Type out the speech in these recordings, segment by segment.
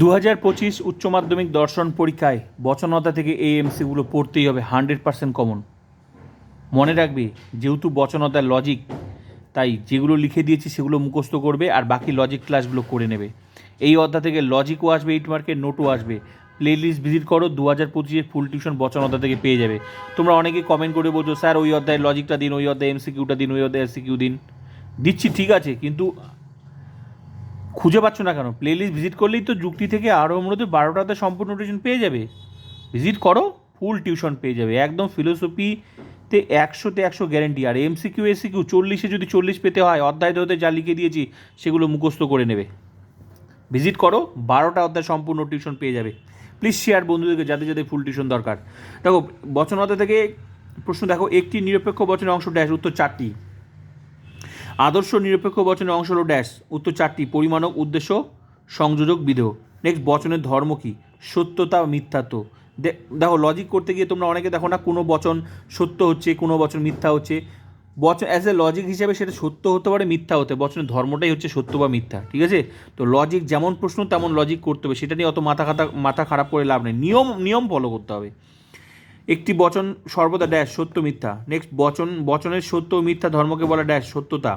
দু হাজার পঁচিশ উচ্চ মাধ্যমিক দর্শন পরীক্ষায় বচনতা থেকে এই এমসিগুলো পড়তেই হবে হান্ড্রেড পার্সেন্ট কমন মনে রাখবে, যেহেতু বচনতার লজিক তাই যেগুলো লিখে দিয়েছি সেগুলো মুখস্থ করবে আর বাকি লজিক ক্লাসগুলো করে নেবে। এই অধ্যায় থেকে লজিকও আসবে এইট মার্কের নোটও আসবে। প্লে লিস্ট ভিজিট করো দু হাজার পঁচিশের ফুল টিউশন বচনতা থেকে পেয়ে যাবে। তোমরা অনেকে কমেন্ট করে বলছো, স্যার, ওই অধ্যায়ের লজিকটা দিন, ওই অধ্যায় এমসিকিউটা দিন, ওই অধ্যায় এমসিকিউ দিন। দিচ্ছি, ঠিক আছে, কিন্তু খুঁজে পাচ্ছ না কেন? প্লে লিস্ট ভিজিট করলেই তো যুক্তি থেকে আরও মূলত বারোটাতে সম্পূর্ণ টিউশন পেয়ে যাবে। ভিজিট করো ফুল টিউশন পেয়ে যাবে। একদম ফিলোসফিতে একশোতে একশো গ্যারেন্টি আর এমসিকিউ এসিকিউ চল্লিশে যদি চল্লিশ পেতে হয়, অধ্যায় ধরতে যা লিখে দিয়েছি, সেগুলো মুখস্থ করে নেবে। ভিজিট করো, বারোটা অধ্যায় সম্পূর্ণ টিউশন পেয়ে যাবে। প্লিজ শেয়ার বন্ধুদেরকে, যাদের যাদের ফুল টিউশন দরকার। দেখো, বচনতা থেকে প্রশ্ন দেখো, একটি নিরপেক্ষ বচনের অংশ ড্যাশ উত্তর চারটি। আদর্শ নিরপেক্ষ বচনের অংশ হলো ড্যাশ। উত্তর চারটি পরিমাণক, উদ্দেশ্য, সংযোজক, বিধেয়। নেক্সট বচনের ধর্ম কী? সত্যতা মিথ্যাত্ব দেখো লজিক করতে গিয়ে তোমরা অনেকে দেখো না, কোনো বচন সত্য হচ্ছে, কোনো বচন মিথ্যা হচ্ছে। বচন অ্যাজ এ লজিক হিসাবে সেটা সত্য হতে পারে, মিথ্যা হতে, বচনের ধর্মটাই হচ্ছে সত্য বা মিথ্যা, ঠিক আছে? তো লজিক যেমন প্রশ্ন, তেমন লজিক করতে হবে, সেটা নিয়ে অত মাথা খাতা, মাথা খারাপ করে লাভ নেই। নিয়ম নিয়ম ফলো করতে হবে। একটি বচন সর্বদা ড্যাশ সত্য, মিথ্যা। নেক্সট বচন, বচনের সত্য মিথ্যা ধর্মকে বলা ড্যাশ সত্যতা।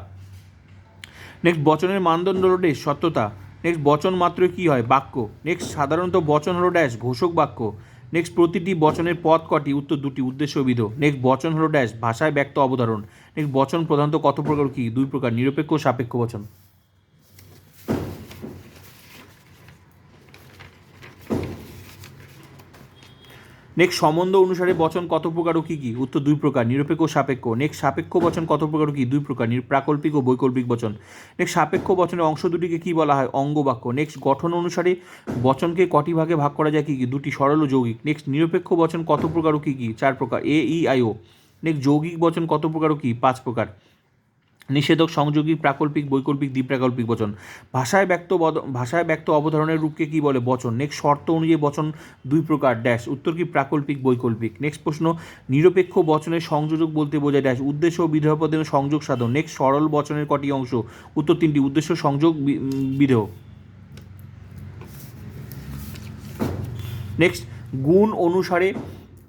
নেক্সট বচনের মানদণ্ড হলো ড্যাশ সত্যতা। নেক্সট বচন মাত্র কি হয়? বাক্য। নেক্সট সাধারণত বচন হলো ড্যাশ ঘোষক বাক্য। নেক্সট প্রতিটি বচনের পদ কটি? উত্তর দুটি, উদ্দেশ্যবিধ। নেক্সট বচন হলো ড্যাশ ভাষায় ব্যক্ত অবধারণ। নেক্সট বচন প্রধানত কত প্রকার কি? দুই প্রকার, নিরপেক্ষ সাপেক্ষ বচন। নেক্সট সম্বন্ধ অনুসারে বচন কত প্রকার ও কী কী? উত্তর দুই প্রকার, নিরপেক্ষ সাপেক্ষ। নেক্সট সাপেক্ষ বচন কত প্রকার ও কী? দুই প্রকার প্রাকল্পিক ও বৈকল্পিক বচন। নেক্সট সাপেক্ষ বচনের অংশ দুটিকে কী বলা হয়? অঙ্গ বাক্য। নেক্সট গঠন অনুসারে বচনকে কটি ভাগে ভাগ করা যায়, কী কী? দুটি সরল ও যৌগিক। নেক্সট নিরপেক্ষ বচন কত প্রকার ও কী কী? চার প্রকার, এ, ই, আই, ও। নেক্সট যৌগিক বচন কত প্রকার ও কী? পাঁচ প্রকার। নিষেধক সংযোগী প্রাকল্পিক, বৈকল্পিক, দ্বিপ্রাকল্পিক বচন। ভাষায় ব্যক্ত ভাষায় ব্যক্ত অবধারণের রূপকে কি বলে বচন? নেক্সট শর্ত অনুযায়ী বচন দুই প্রকার ড্যাশ উত্তর কি প্রাকল্পিক, বৈকল্পিক? নেক্সট প্রশ্ন, নিরপেক্ষ বচনের সংযোজক বলতে বোঝায় ড্যাশ উদ্দেশ্য ও বিধেয় পদের সংযোগ সাধন। নেক্সট সরল বচনের কটি অংশ। উত্তর তিনটি, উদ্দেশ্য, সংযোগ বিধেয়। নেক্সট গুণ অনুসারে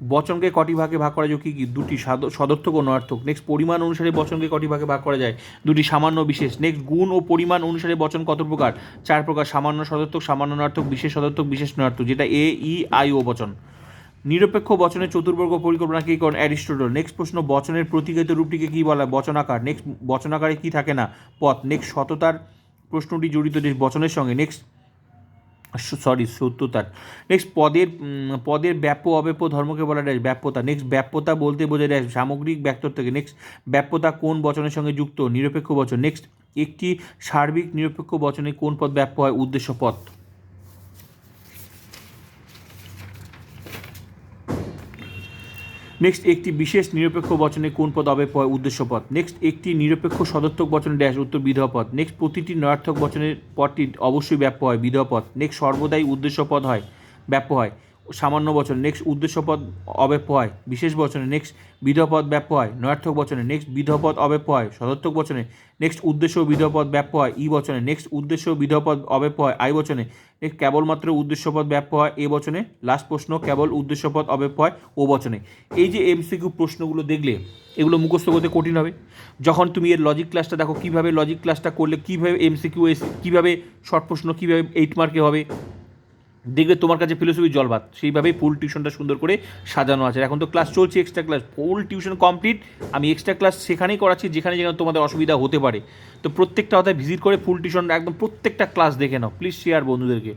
বচনকে কটি ভাগে ভাগ করা যায়? কি কি? দুটি সাদ- সদর্থক ও নয়ার্থক নেক্সট পরিমাণ অনুসারে বচনকে কটি ভাগে ভাগ করা যায়? দুটি সামান্য বিশেষ। নেক্সট গুণ ও পরিমাণ অনুসারে বচন কত প্রকার? চার প্রকার। সামান্য সদর্থক, সামান্য নয়ার্থক বিশেষ সদর্থক, বিশেষ নয়ার্থক যেটা এ ই আই ও বচন। নিরপেক্ষ বচনের চতুর্বর্গ পরিকল্পনা কী করেন অ্যারিস্টোটল? নেক্সট প্রশ্ন, বচনের প্রতিগত রূপটিকে কী বলা হয় বচনাকার? নেক্সট বচনাকারে কী থাকে না? পথ। নেক্সট সততার প্রশ্নটি জড়িত যে বচনের সঙ্গে। নেক্সট সরি সত্যতার নেক্সট পদের পদের ব্যাপ্য অব্যাপ্য ধর্মকে বলা যায় ব্যাপ্যতা। নেক্সট ব্যাপ্যতা বলতে বোঝা যায় সামগ্রিক ব্যক্তর থেকে। নেক্সট ব্যাপ্যতা কোন বচনের সঙ্গে যুক্ত? নিরপেক্ষ বচন। নেক্সট একটি সার্বিক নিরপেক্ষ বচনে কোন পদ ব্যাপ্য হয়? উদ্দেশ্য পদ। নেক্সট একটি বিশেষ নিরপেক্ষ বচনে কোন পদ হবে উদ্দেশ্য পদ? নেক্সট একটি নিরপেক্ষ সদর্থক বচনে ড্যাশ উত্তর বিধবা পদ। নেক্সট প্রতিটি নয়ার্থক বচনের পদটি অবশ্যই ব্যাপ্য হয় বিধবা পদ। নেক্সট সর্বদাই উদ্দেশ্য পদ হয়, ব্যাপ্য হয়। সামান্য বচন নেক্সট উদ্দেশ্য পদ অব্যাপ্য হয় বিশেষ বচনে নেক্সট বিধেয় পদ ব্যাপ্য হয় নয়ার্থক বচনে নেক্সট বিধেয় পদ হয় সদর্থক বচনে নেক্সট উদ্দেশ্য ব্যাপ্য হয় ই বচনে নেক্সট উদ্দেশ্য বিধেয় হয় আই বচনে নেক্সট কেবলমাত্র উদ্দেশ্য পদ ব্যাপ্য হয় এ বচনে লাস্ট প্রশ্ন, কেবল উদ্দেশ্য পদ অব্যাপ্য হয় ও বচনে এই যে এমসিকিউ প্রশ্নগুলো দেখলে, এগুলো মুখস্থ করতে কঠিন হবে। যখন তুমি এর লজিক ক্লাসটা দেখো, কীভাবে লজিক ক্লাসটা করলে, কীভাবে এমসিকিউ এস কীভাবে শর্ট প্রশ্ন, কীভাবে এইট মার্কে হবে দেখবে তোমার কাছে ফিলোসফি জলবাত সেইভাবেই ফুল টিউশনটা সুন্দর করে সাজানো আছে। এখন তো ক্লাস চলছে extra class full tuition complete আমি এক্সট্রা ক্লাস সেখানেই করাচ্ছি যেখানে যেখানে তোমাদের অসুবিধা হতে পারে। তো প্রত্যেকটা হতে ভিজিট করে ফুল টিউশন একদম প্রত্যেকটা ক্লাস দেখে নাও। প্লিজ শেয়ার বন্ধুদেরকে।